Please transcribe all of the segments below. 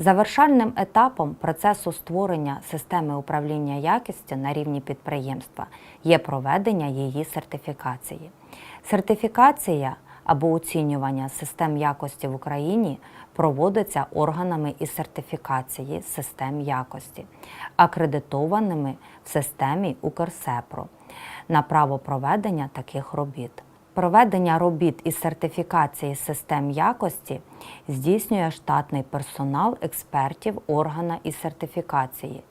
Завершальним етапом процесу створення системи управління якістю на рівні підприємства є проведення її сертифікації. Сертифікація або оцінювання систем якості в Україні проводиться органами із сертифікації систем якості, акредитованими в системі Укрсепро на право проведення таких робіт. Проведення робіт із сертифікації систем якості здійснює штатний персонал експертів органа із сертифікації,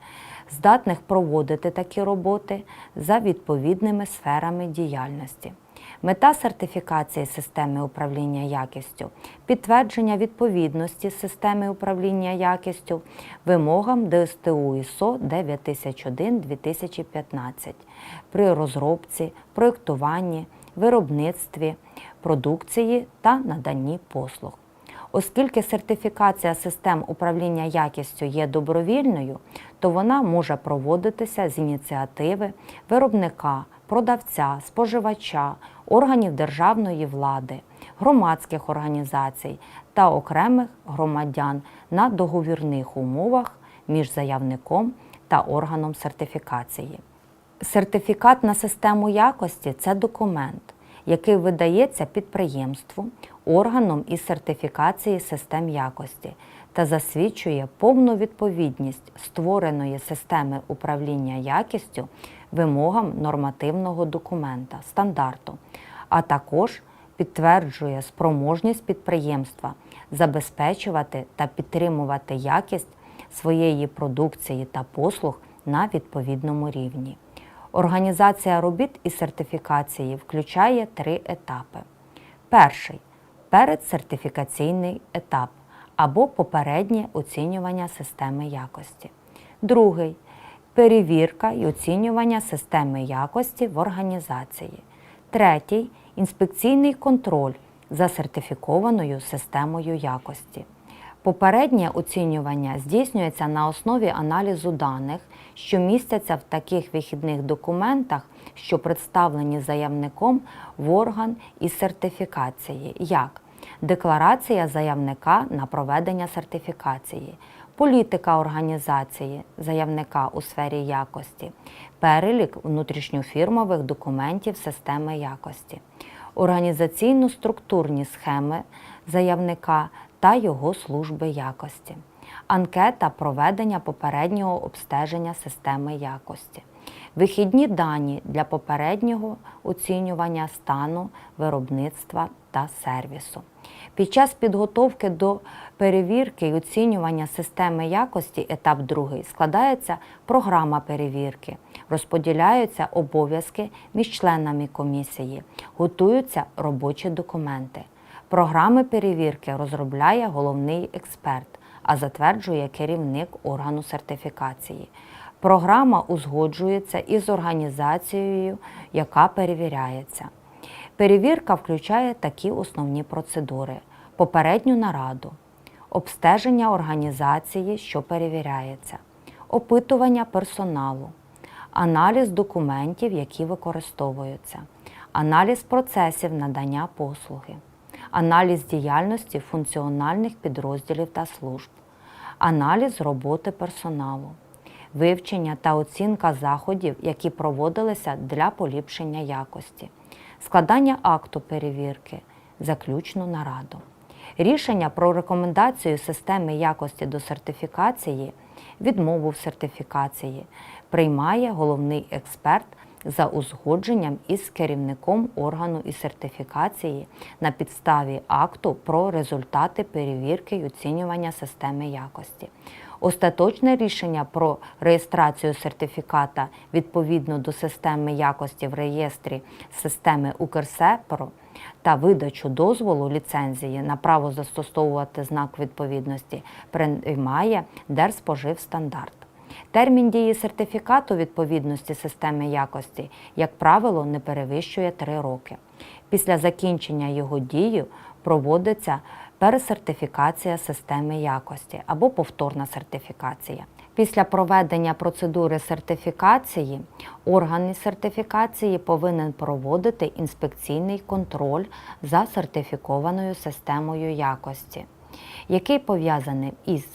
здатних проводити такі роботи за відповідними сферами діяльності. Мета сертифікації системи управління якістю підтвердження відповідності системи управління якістю вимогам ДСТУ ІСО 9001-2015 при розробці, проєктуванні, виробництві продукції та наданні послуг. Оскільки сертифікація систем управління якістю є добровільною, то вона може проводитися з ініціативи виробника, продавця, споживача, органів державної влади, громадських організацій та окремих громадян на договірних умовах між заявником та органом сертифікації. Сертифікат на систему якості це документ, який видається підприємству, органом із сертифікації систем якості та засвідчує повну відповідність створеної системи управління якістю вимогам нормативного документа, стандарту, а також підтверджує спроможність підприємства забезпечувати та підтримувати якість своєї продукції та послуг на відповідному рівні. Організація робіт із сертифікації включає три етапи. Перший передсертифікаційний етап або попереднє оцінювання системи якості. Другий перевірка і оцінювання системи якості в організації. Третій інспекційний контроль за сертифікованою системою якості. Попереднє оцінювання здійснюється на основі аналізу даних, що містяться в таких вихідних документах, що представлені заявником в орган із сертифікації, як декларація заявника на проведення сертифікації, політика організації заявника у сфері якості, перелік внутрішньофірмових документів системи якості, організаційно-структурні схеми заявника та його служби якості, анкета проведення попереднього обстеження системи якості, вихідні дані для попереднього оцінювання стану виробництва та сервісу. Під час підготовки до перевірки і оцінювання системи якості, етап 2, складається програма перевірки, розподіляються обов'язки між членами комісії, готуються робочі документи. Програми перевірки розробляє головний експерт, а затверджує керівник органу сертифікації. Програма узгоджується із організацією, яка перевіряється. Перевірка включає такі основні процедури: попередню нараду, обстеження організації, що перевіряється, опитування персоналу, аналіз документів, які використовуються, аналіз процесів надання послуги аналіз діяльності функціональних підрозділів та служб, аналіз роботи персоналу, вивчення та оцінка заходів, які проводилися для поліпшення якості, складання акту перевірки, заключну нараду. Рішення про рекомендацію системи якості до сертифікації, відмову в сертифікації приймає головний експерт за узгодженням із керівником органу із сертифікації на підставі акту про результати перевірки й оцінювання системи якості. Остаточне рішення про реєстрацію сертифіката відповідно до системи якості в реєстрі системи Укрсепро та видачу дозволу ліцензії на право застосовувати знак відповідності приймає Держспоживстандарт. Термін дії сертифікату відповідності системи якості, як правило, не перевищує 3 роки. Після закінчення його дії проводиться пересертифікація системи якості або повторна сертифікація. Після проведення процедури сертифікації орган сертифікації повинен проводити інспекційний контроль за сертифікованою системою якості, який пов'язаний із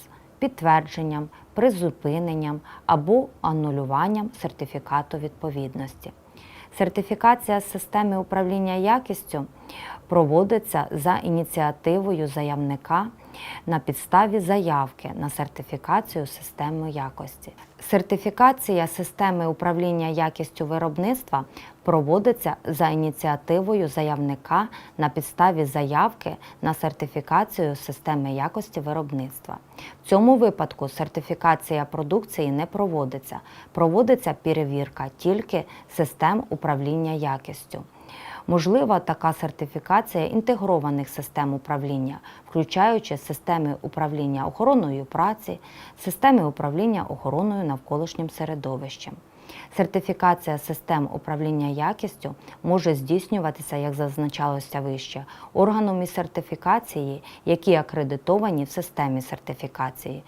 підтвердженням, призупиненням або анулюванням сертифікату відповідності. Сертифікація системи управління якістю проводиться за ініціативою заявника на підставі заявки на сертифікацію системи якості. Сертифікація системи управління якістю виробництва проводиться за ініціативою заявника на підставі заявки на сертифікацію системи якості виробництва. В цьому випадку сертифікація продукції не проводиться, проводиться перевірка тільки систем управління якістю. Можлива така сертифікація інтегрованих систем управління, включаючи системи управління охороною праці, системи управління охороною навколишнім середовищем. Сертифікація систем управління якістю може здійснюватися, як зазначалося вище, органом із сертифікації, які акредитовані в системі сертифікації,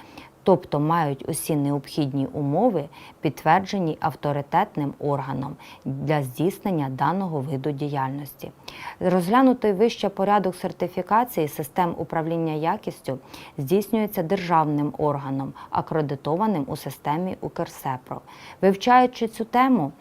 тобто мають усі необхідні умови, підтверджені авторитетним органом для здійснення даного виду діяльності. Розглянутий вище порядок сертифікації систем управління якістю здійснюється державним органом, акредитованим у системі Укрсепро. Вивчаючи цю тему,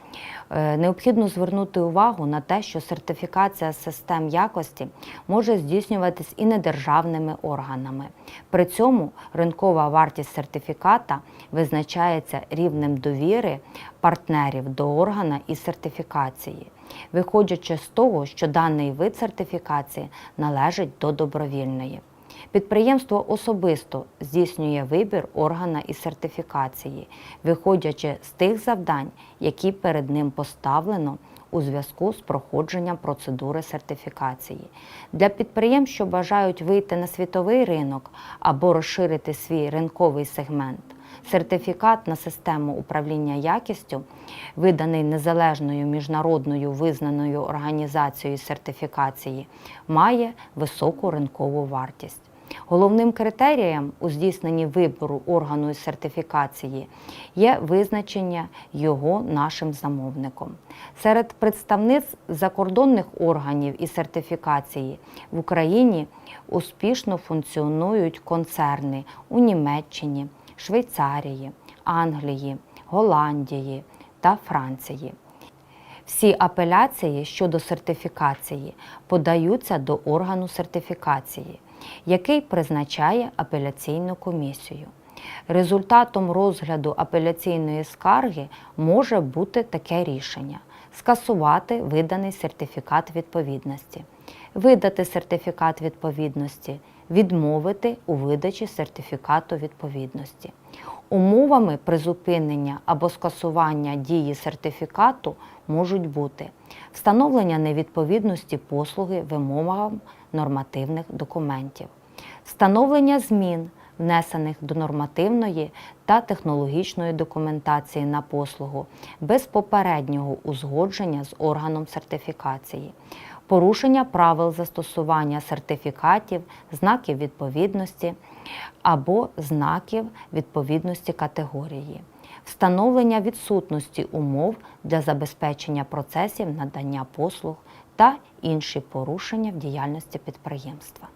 е, необхідно звернути увагу на те, що сертифікація систем якості може здійснюватись і недержавними органами. При цьому ринкова вартість сертифіката визначається рівнем довіри партнерів до органа і сертифікації, виходячи з того, що даний вид сертифікації належить до добровільної. Підприємство особисто здійснює вибір органа із сертифікації, виходячи з тих завдань, які перед ним поставлено у зв'язку з проходженням процедури сертифікації. Для підприємств, що бажають вийти на світовий ринок або розширити свій ринковий сегмент. Сертифікат на систему управління якістю, виданий незалежною міжнародною визнаною організацією сертифікації, має високу ринкову вартість. Головним критерієм у здійсненні вибору органу із сертифікації є визначення його нашим замовником. Серед представниць закордонних органів із сертифікації в Україні успішно функціонують концерни у Німеччині, Швейцарії, Англії, Голландії та Франції. Всі апеляції щодо сертифікації подаються до органу сертифікації, який призначає апеляційну комісію. Результатом розгляду апеляційної скарги може бути таке рішення: скасувати виданий сертифікат відповідності, видати сертифікат відповідності, відмовити у видачі сертифікату відповідності. Умовами призупинення або скасування дії сертифікату можуть бути встановлення невідповідності послуги вимогам нормативних документів, встановлення змін, внесених до нормативної та технологічної документації на послугу без попереднього узгодження з органом сертифікації, порушення правил застосування сертифікатів, знаків відповідності або знаків відповідності категорії, встановлення відсутності умов для забезпечення процесів надання послуг та інші порушення в діяльності підприємства.